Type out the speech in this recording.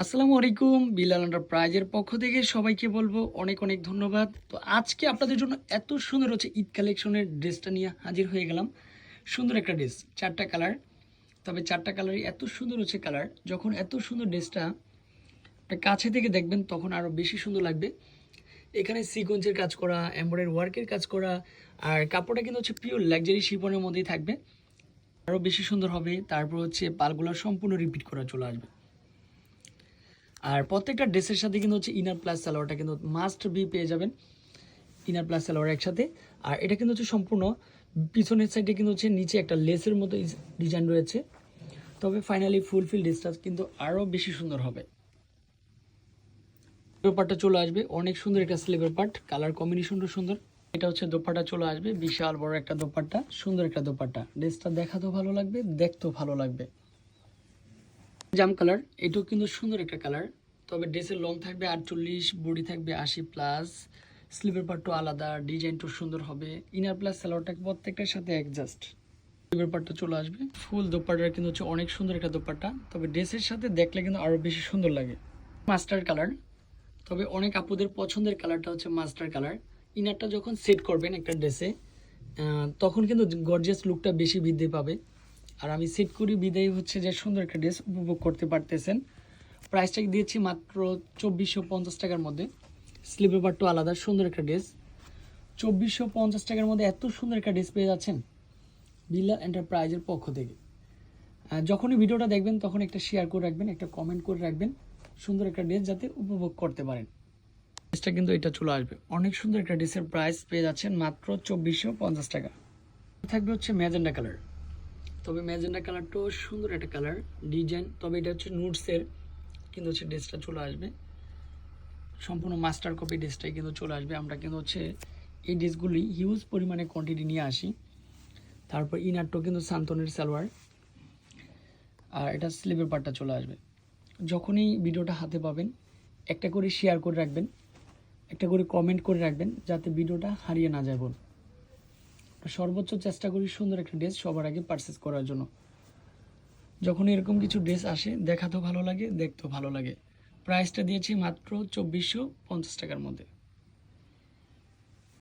আসসালামু আলাইকুম বিলাল এন্টারপ্রাইজের পক্ষ থেকে সবাইকে বলব অনেক অনেক ধন্যবাদ। তো আজকে আপনাদের জন্য এত সুন্দর হচ্ছে ঈদ কালেকশনের ড্রেসটা নিয়ে হাজির হয়ে গেলাম। সুন্দর একটা ড্রেস, চারটা কালার। তবে চারটা কালারই এত সুন্দর হচ্ছে কালার, যখন এত সুন্দর ড্রেসটা কাছে থেকে দেখবেন, তখন আরও বেশি সুন্দর লাগবে। এখানে সিকোয়েন্সের কাজ করা, এমব্রয়ডারি ওয়ার্কের কাজ করা, আর কাপড়টা কিন্তু হচ্ছে পিওর লাক্সারি শিপনের মধ্যেই থাকবে। আরও বেশি সুন্দর হবে, তারপর হচ্ছে পালগুলো সম্পূর্ণ রিপিট করা চলে আসবে। আর প্রত্যেকটা ড্রেসের সাথে কিন্তু হচ্ছে ইনার প্লাস সালোয়ারটা কিন্তু মাস্ট বি পেয়ে যাবেন। ইনার প্লাস সালোয়ার একসাথে। আর এটা কিন্তু হচ্ছে সম্পূর্ণ পিছনের সাইডে কিন্তু হচ্ছে নিচে একটা লেসের মতো ডিজাইন রয়েছে। তবে ফাইনালি ফুলফিল ড্রেসটা কিন্তু আরও বেশি সুন্দর হবে। দোপাট্টা চলে আসবে। অনেক সুন্দর একটা স্লিভের পার্ট কালার কম্বিনেশনটা সুন্দর। এটা হচ্ছে দোপাট্টা চলে আসবে। বিশাল বড় একটা দোপাট্টা। সুন্দর একটা দোপাট্টা। ড্রেসটা দেখাতেও ভালো লাগবে, দেখতেও ভালো লাগবে। জাম কালার, এটাও কিন্তু সুন্দর একটা কালার। তবে ড্রেসের লং থাকবে আটচল্লিশ বডি থাকবে আশি প্লাস স্লিভের পার্টও আলাদা ডিজাইনটাও সুন্দর হবে। ইনার প্লাস সালোয়ারটা প্রত্যেকটার সাথে অ্যাডজাস্ট স্লিভের পার্টটা চলে আসবে। ফুল দোপাট্টা কিন্তু হচ্ছে অনেক সুন্দর একটা দোপাট্টা। তবে ড্রেসের সাথে দেখলে কিন্তু আরও বেশি সুন্দর লাগে। মাস্টার কালার তবে অনেক আপুদের পছন্দের কালারটা হচ্ছে মাস্টার কালার ইনারটা যখন সেট করবেন একটা ড্রেসে তখন কিন্তু গর্জিয়াস লুকটা বেশি বৃদ্ধি পাবে। আর আমি সেট করি, বিদায় হচ্ছে যে সুন্দর একটা ড্রেস উপভোগ করতে পারতেছেন। প্রাইসটা দিয়েছি মাত্র চব্বিশশো পঞ্চাশ টাকার মধ্যে। স্লিপের পার্টও আলাদা, সুন্দর একটা ড্রেস। চব্বিশশো পঞ্চাশ টাকার মধ্যে এত সুন্দর একটা ড্রেস পেয়ে যাচ্ছেন বিল্লা এন্টারপ্রাইজের পক্ষ থেকে। যখনই ভিডিওটা দেখবেন, তখন একটা শেয়ার করে রাখবেন, একটা কমেন্ট করে রাখবেন, সুন্দর একটা ড্রেস যাতে উপভোগ করতে পারেন। ড্রেসটা কিন্তু এটা চলে আসবে। অনেক সুন্দর একটা ড্রেসের প্রাইস পেয়ে যাচ্ছেন মাত্র চব্বিশশো পঞ্চাশ টাকা। থাকবে হচ্ছে ম্যাজেন্ডা কালার। তবে ম্যাজেন্ডা কালারটাও সুন্দর একটা কালার, ডিজাইন, তবে এটা হচ্ছে নুটসের কিন্তু হচ্ছে ড্রেসটা চলে আসবে। সম্পূর্ণ মাস্টার কপি ড্রেসটাই কিন্তু চলে আসবে। আমরা কিন্তু হচ্ছে এই ড্রেসগুলি হিউজ পরিমাণে কোয়ান্টিটি নিয়ে আসি। তারপর ইনারটাও কিন্তু সান্তনের সালোয়ার। আর এটা স্লিভের পার্টটা চলে আসবে। যখনই ভিডিওটা হাতে পাবেন, একটা করে শেয়ার করে রাখবেন, একটা করে কমেন্ট করে রাখবেন, যাতে ভিডিওটা হারিয়ে না যায় বোন সর্বোচ্চ চেষ্টা করি সুন্দর একটা ড্রেস সবার আগে পারচেস করার জন্য। যখন এরকম কিছু ড্রেস আসে দেখাতেও ভালো লাগে, দেখতেও ভালো লাগে। প্রাইসটা দিয়েছি মাত্র চব্বিশশো পঞ্চাশ টাকার মধ্যে।